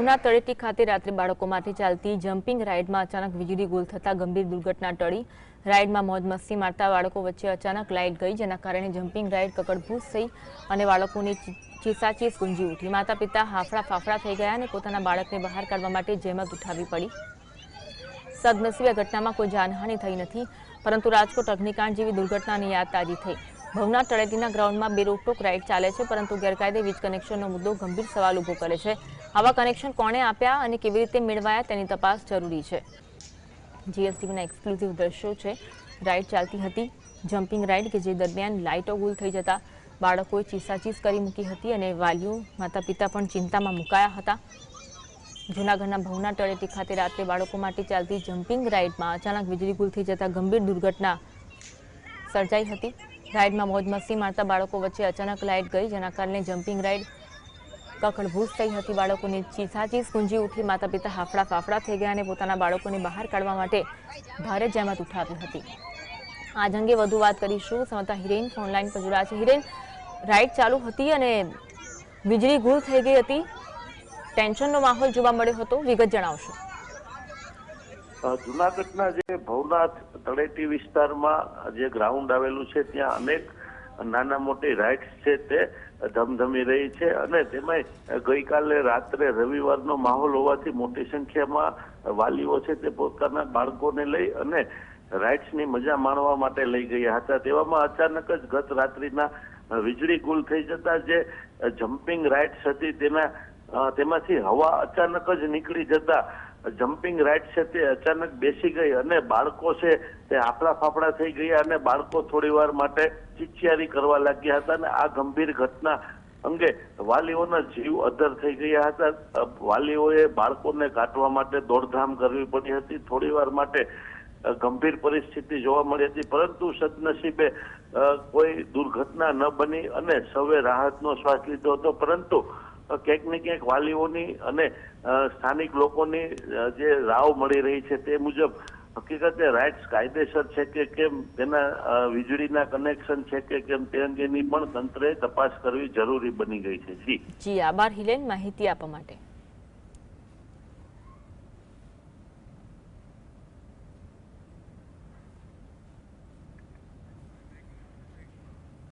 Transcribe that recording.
ભવના તળેટી ખાતે રાત્રે બાળકો માટે ચાલતી જમ્પિંગ રાઇડમાં અચાનક વીજળી ગોલ થતા ગંભીર દુર્ઘટના ટળી. રાઇડમાં મોજ મસ્તી મારતા બાળકો વચ્ચે અચાનક લાઇટ ગઈ, જેના કારણે જમ્પિંગ રાઇડ કકડભૂસ થઈ અને બાળકોની ચીસાચીસ ગુંજી ઉઠી. માતા પિતા હાફડા ફાફડા થઈ ગયા અને પોતાના બાળકને બહાર કાઢવા માટે જહેમત ઉઠાવવી પડી. સદનસીબે ઘટનામાં કોઈ જાનહાનિ થઈ નથી, પરંતુ રાજકોટ અગ્નિકાંડ જેવી દુર્ઘટનાની યાદ તાજી થઈ. ભવના તળેટીના ગ્રાઉન્ડમાં બે રોકટોક રાઇડ ચાલે છે, પરંતુ ગેરકાયદે વીજ કનેક્શનનો મુદ્દો ગંભીર સવાલ ઊભો કરે છે. આવા કનેક્શન કોણે આપ્યા અને કેવી રીતે મેળવાયા તેની તપાસ જરૂરી છે. જીએસટીવીના એક્સક્લુઝિવ દ્રશ્યો છે. રાઇડ ચાલતી હતી. જમ્પિંગ રાઇડ કે જે દરમિયાન લાઇટો ગુલ થઈ જતા બાળકોએ ચીસાચીસ કરી મૂકી હતી અને વાલીઓ માતા પિતા પણ ચિંતામાં મુકાયા હતા. જૂનાગઢના ભવના તળેટી ખાતે રાત્રે બાળકો માટે ચાલતી જમ્પિંગ રાઇડમાં અચાનક વીજળી ગુલ થઈ જતા ગંભીર દુર્ઘટના સર્જાઈ હતી. રાઇડમાં મોજ મસ્તી મારતા બાળકો વચ્ચે અચાનક લાઇટ ગઈ, જેના કારણે જમ્પિંગ રાઇડ કકડભૂસ થઈ હતી બાળકોની ચીસાચીસ ગુંજી ઉઠી માતા પિતા હાફડા ફાફડા થઈ ગયા અને પોતાના બાળકોને બહાર કાઢવા માટે ભારે જહેમત ઉઠાવી હતી. આજ અંગે વધુ વાત કરીશું. સમતા હિરેન ફોનલાઈન પર જોડાયા છે. હિરેન રાઇડ ચાલુ હતી અને વીજળી ગુલ થઈ ગઈ હતી. ટેન્શનનો માહોલ જોવા મળ્યો હતો. વિગત જણાવશો. જુનાગઢના જે ભવનાથ તળેટી વિસ્તારમાં જે ગ્રાઉન્ડ આવેલું છે, ત્યાં અનેક નાના મોટી રાઇડ્સ છે તે ધમધમી રહી છે અને તેમાંય ગઈકાલે રાત્રે રવિવારનો માહોલ હોવાથી મોટી સંખ્યામાં વાલીઓ છે તે પોતાના બાળકોને લઈ અને રાઇડ્સની મજા માણવા માટે લઈ ગયા હતા. તેવામાં અચાનક જ ગત રાત્રિના વીજળી ગુલ થઈ જતા જે જમ્પિંગ રાઇડ્સ હતી તેના તેમાંથી હવા અચાનક જ નીકળી જતા જમ્પિંગ રાઇડ છે તે અચાનક બેસી ગઈ અને બાળકો છે તે હાફડા ફાફડા થઈ ગયા અને બાળકો થોડી વાર માટે ચિચિયારી કરવા લાગ્યા હતા અને આ ગંભીર ઘટના અંગે વાલીઓના જીવ અધર થઈ ગયા હતા. વાલીઓએ બાળકોને કાઢવા માટે દોડધામ કરવી પડી હતી. થોડી વાર માટે ગંભીર પરિસ્થિતિ જોવા મળી હતી. પરંતુ સદનસીબે કોઈ દુર્ઘટના ન બની અને સૌએ રાહતનો શ્વાસ લીધો હતો. પરંતુ ક્યાંક ને ક્યાંક વાલીઓની અને સ્થાનિક લોકોની જે રાવ મળી રહી છે તે મુજબ હકીકતે રાઇટ્સ કાયદેસર છે કે કેમ, તેના વીજળીના કનેક્શન છે કે કેમ, તે અંગેની પણ તંત્રે તપાસ કરવી જરૂરી બની ગઈ છે. જી. જી, આભાર હિલેન, માહિતી આપવા માટે.